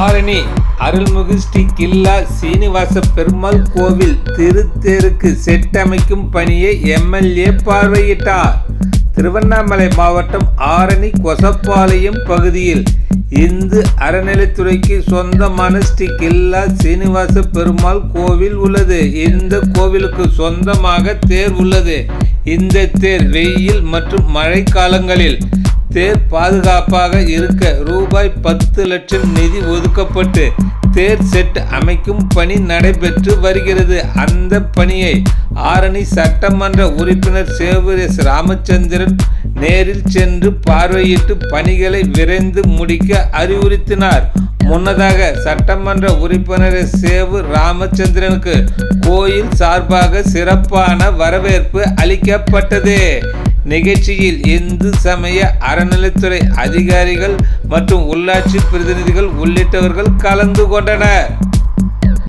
ஆரணி அருள்மிகு ஸ்ரீ கில்லா சீனிவாச பெருமாள் கோவில் திருத்தேருக்கு செட்டமைக்கும் பணியை எம்எல்ஏ பார்வையிட்டார். திருவண்ணாமலை மாவட்டம் ஆரணி கொசப்பாளையம் பகுதியில் இந்து அறநிலைத்துறைக்கு சொந்தமான ஸ்ரீ கில்லா சீனிவாச பெருமாள் கோவில் உள்ளது. இந்த கோவிலுக்கு சொந்தமாக தேர் உள்ளது. இந்த தேர் வெயில் மற்றும் மழைக்காலங்களில் தேர் பாதுகாப்பாக இருக்க ரூபாய் பத்து லட்சம் நிதி ஒதுக்கப்பட்டு தேர் செட் அமைக்கும் பணி நடைபெற்று வருகிறது. அந்த பணியை ஆரணி சட்டமன்ற உறுப்பினர் சேவூர் எஸ். ராமச்சந்திரன் நேரில் சென்று பார்வையிட்டு பணிகளை விரைந்து முடிக்க அறிவுறுத்தினார். முன்னதாக சட்டமன்ற உறுப்பினர் சேவு ராமச்சந்திரனுக்கு கோயில் சார்பாக சிறப்பான வரவேற்பு அளிக்கப்பட்டது. நிகழ்ச்சியில் இந்து சமய அறநிலைத்துறை அதிகாரிகள் மற்றும் உள்ளாட்சி பிரதிநிதிகள் உள்ளிட்டவர்கள் கலந்து கொண்டனர்.